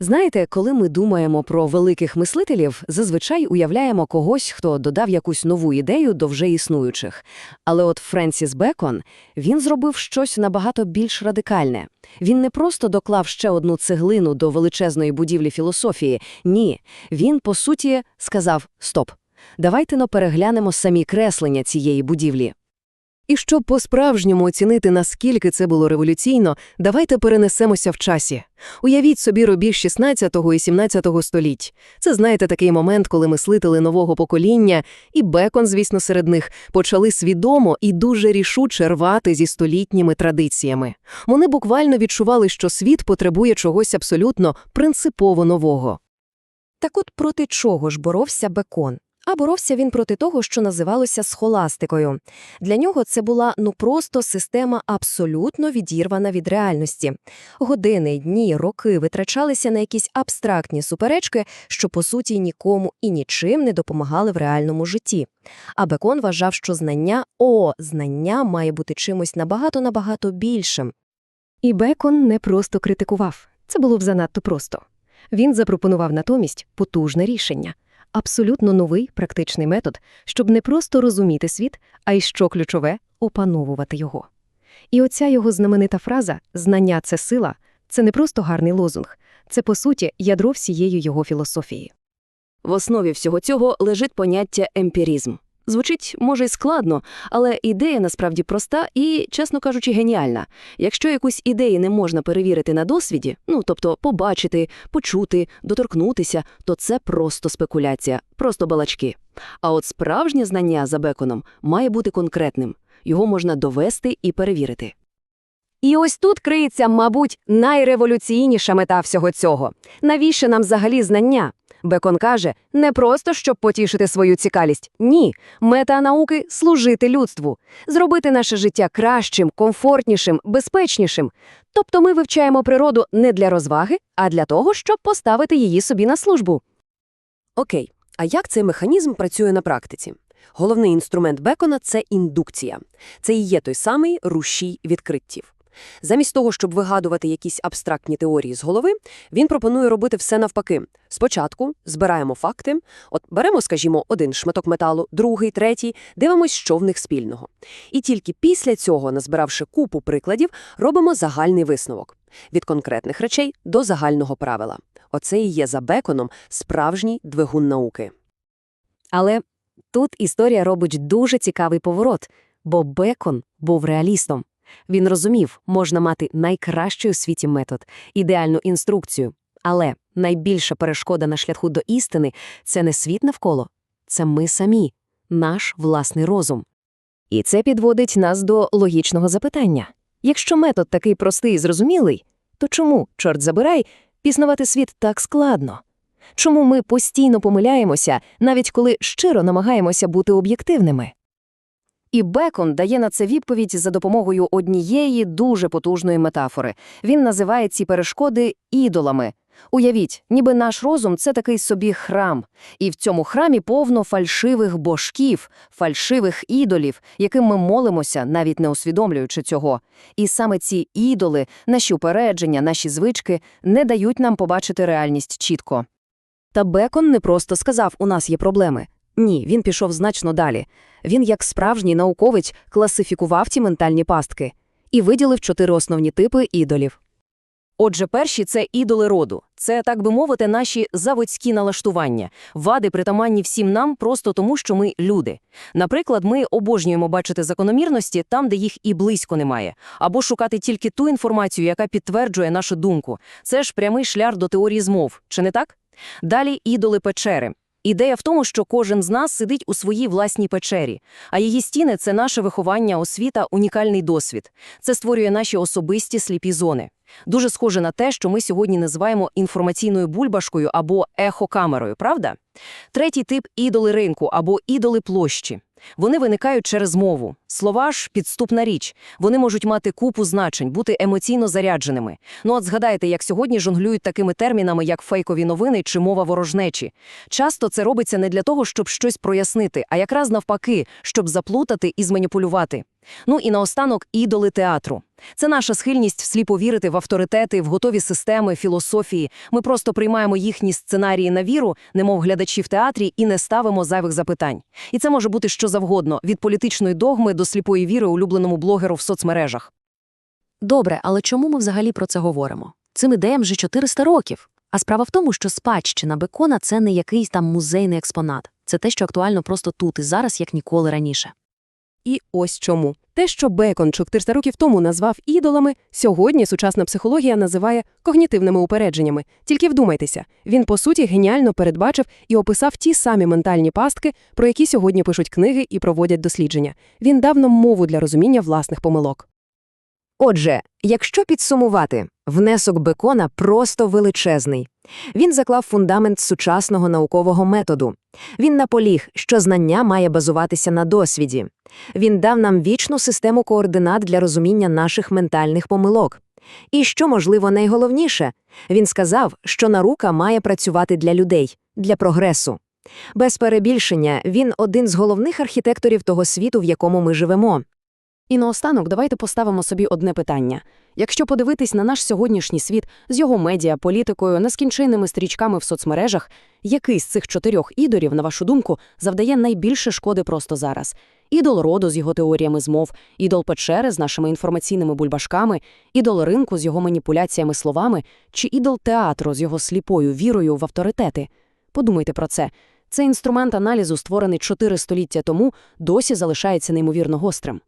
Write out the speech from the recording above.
Знаєте, коли ми думаємо про великих мислителів, зазвичай уявляємо когось, хто додав якусь нову ідею до вже існуючих. Але от Френсіс Бекон, він зробив щось набагато більш радикальне. Він не просто доклав ще одну цеглину до величезної будівлі філософії, ні. Він, по суті, сказав «Стоп, давайте но переглянемо самі креслення цієї будівлі». І щоб по-справжньому оцінити, наскільки це було революційно, давайте перенесемося в часі. Уявіть собі рубіж 16 і 17 століть. Це, знаєте, такий момент, коли мислителі нового покоління, і Бекон, звісно, серед них, почали свідомо і дуже рішуче рвати зі столітніми традиціями. Вони буквально відчували, що світ потребує чогось абсолютно принципово нового. Так от проти чого ж боровся Бекон? А боровся він проти того, що називалося схоластикою. Для нього це була ну просто система абсолютно відірвана від реальності. Години, дні, роки витрачалися на якісь абстрактні суперечки, що по суті нікому і нічим не допомагали в реальному житті. А Бекон вважав, що знання, о, знання має бути чимось набагато-набагато більшим. І Бекон не просто критикував. Це було б занадто просто. Він запропонував натомість потужне рішення – абсолютно новий практичний метод, щоб не просто розуміти світ, а й що ключове опановувати його. І оця його знаменита фраза «знання – це сила» – це не просто гарний лозунг, це, по суті, ядро всієї його філософії. В основі всього цього лежить поняття емпірізм. Звучить, може, й складно, але ідея насправді проста і, чесно кажучи, геніальна. Якщо якусь ідею не можна перевірити на досвіді, ну тобто побачити, почути, доторкнутися, то це просто спекуляція, просто балачки. А от справжнє знання за Беконом має бути конкретним. Його можна довести і перевірити. І ось тут криється, мабуть, найреволюційніша мета всього цього. Навіщо нам взагалі знання? Бекон каже, не просто щоб потішити свою цікавість. Ні, мета науки служити людству, зробити наше життя кращим, комфортнішим, безпечнішим. Тобто ми вивчаємо природу не для розваги, а для того, щоб поставити її собі на службу. Окей, а як цей механізм працює на практиці? Головний інструмент Бекона – це індукція. Це і є той самий рушій відкриттів. Замість того, щоб вигадувати якісь абстрактні теорії з голови, він пропонує робити все навпаки. Спочатку збираємо факти, от беремо, скажімо, один шматок металу, другий, третій, дивимось, що в них спільного. І тільки після цього, назбиравши купу прикладів, робимо загальний висновок. Від конкретних речей до загального правила. Оце і є за Беконом справжній двигун науки. Але тут історія робить дуже цікавий поворот, бо Бекон був реалістом. Він розумів, можна мати найкращий у світі метод, ідеальну інструкцію. Але найбільша перешкода на шляху до істини – це не світ навколо, це ми самі, наш власний розум. І це підводить нас до логічного запитання. Якщо метод такий простий і зрозумілий, то чому, чорт забирай, пізнавати світ так складно? Чому ми постійно помиляємося, навіть коли щиро намагаємося бути об'єктивними? І Бекон дає на це відповідь за допомогою однієї дуже потужної метафори. Він називає ці перешкоди ідолами. Уявіть, ніби наш розум – це такий собі храм. І в цьому храмі повно фальшивих божків, фальшивих ідолів, яким ми молимося, навіть не усвідомлюючи цього. І саме ці ідоли, наші упередження, наші звички не дають нам побачити реальність чітко. Та Бекон не просто сказав «у нас є проблеми». Ні, він пішов значно далі. Він, як справжній науковець, класифікував ці ментальні пастки і виділив чотири основні типи ідолів. Отже, перші це ідоли роду. Це, так би мовити, наші заводські налаштування, вади притаманні всім нам просто тому, що ми люди. Наприклад, ми обожнюємо бачити закономірності там, де їх і близько немає, або шукати тільки ту інформацію, яка підтверджує нашу думку. Це ж прямий шлях до теорії змов, чи не так? Далі ідоли печери. Ідея в тому, що кожен з нас сидить у своїй власній печері, а її стіни це наше виховання, освіта, унікальний досвід. Це створює наші особисті сліпі зони. Дуже схоже на те, що ми сьогодні називаємо інформаційною бульбашкою або ехокамерою, правда? Третій тип ідоли ринку або ідоли площі. Вони виникають через мову. Слова ж підступна річ. Вони можуть мати купу значень, бути емоційно зарядженими. Ну от згадайте, як сьогодні жонглюють такими термінами, як фейкові новини чи мова ворожнечі. Часто це робиться не для того, щоб щось прояснити, а якраз навпаки, щоб заплутати і зманіпулювати. Ну і наостанок ідоли театру. Це наша схильність всліпо вірити в авторитети, в готові системи, філософії. Ми просто приймаємо їхні сценарії на віру, немов глядачі в театрі, і не ставимо зайвих запитань. І це може бути що завгодно, від політичної догми до сліпої віри улюбленому блогеру в соцмережах. Добре, але чому ми взагалі про це говоримо? Цим ідеям вже 400 років. А справа в тому, що спадщина Бекона – це не якийсь там музейний експонат. Це те, що актуально просто тут і зараз, як ніколи раніше. І ось чому. Те, що Бекон 400 років тому назвав ідолами, сьогодні сучасна психологія називає когнітивними упередженнями. Тільки вдумайтеся, він, по суті, геніально передбачив і описав ті самі ментальні пастки, про які сьогодні пишуть книги і проводять дослідження. Він дав нам мову для розуміння власних помилок. Отже, якщо підсумувати, внесок Бекона просто величезний. Він заклав фундамент сучасного наукового методу. Він наполіг, що знання має базуватися на досвіді. Він дав нам вічну систему координат для розуміння наших ментальних помилок. І що, можливо, найголовніше, він сказав, що наука має працювати для людей, для прогресу. Без перебільшення, він один з головних архітекторів того світу, в якому ми живемо. І наостанок давайте поставимо собі одне питання. Якщо подивитись на наш сьогоднішній світ з його медіа, політикою, нескінченними стрічками в соцмережах, який з цих чотирьох ідолів, на вашу думку, завдає найбільше шкоди просто зараз? Ідол роду з його теоріями змов, ідол печери з нашими інформаційними бульбашками, ідол ринку з його маніпуляціями словами, чи ідол театру з його сліпою вірою в авторитети? Подумайте про це. Цей інструмент аналізу, створений чотири століття тому, досі залишається неймовірно гострим.